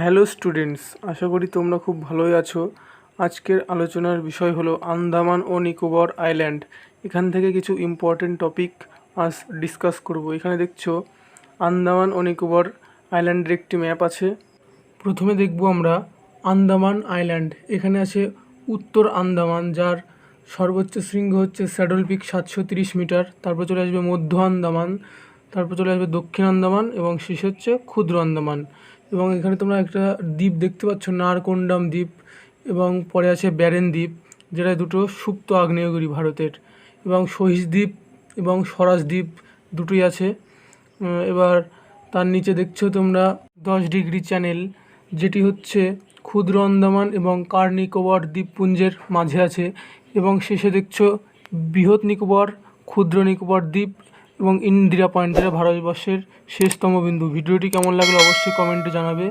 Hello students, আশা করি তোমরা খুব ভালোই আছো। আজকের আলোচনার বিষয় হলো আন্দামান ও নিকোবর আইল্যান্ড। এখান থেকে কিছু ইম্পর্টেন্ট টপিক আজ ডিসকাস করব। এখানে দেখছ, আন্দামান ও নিকোবর আইল্যান্ডের একটি ম্যাপ আছে। প্রথমে দেখব আমরা আন্দামান আইল্যান্ড। এখানে আছে উত্তর আন্দামান, যার সর্বোচ্চ শৃঙ্গ হচ্ছে স্যাডল পিক সাতশো তিরিশ মিটার। তারপর চলে আসবে মধ্য আন্দামান। তারপর চলে আসবে দক্ষিণ আন্দামান এবং শেষ হচ্ছে ক্ষুদ্র আন্দামান। এবং এখানে তোমরা একটা দ্বীপ দেখতে পাচ্ছ, নারকোন্ডাম দ্বীপ এবং পরে আছে ব্যারেন দ্বীপ, যেটা দুটো সুপ্ত আগ্নেয়গিরি ভারতের। এবং সহিস দ্বীপ এবং স্বরাজ দ্বীপ দুটোই আছে। এবার তার নিচে দেখছ তোমরা দশ ডিগ্রি চ্যানেল, যেটি হচ্ছে ক্ষুদ্র আন্দামান এবং কার নিকোবর দ্বীপপুঞ্জের মাঝে আছে। এবং শেষে দেখছ বৃহৎ নিকোবর, ক্ষুদ্র নিকোবর দ্বীপ এবং ইন্দিরা পয়েন্ট যেটা ভারতবর্ষের শেষতম বিন্দু। ভিডিওটি কেমন লাগল অবশ্যই কমেন্টে জানাবে।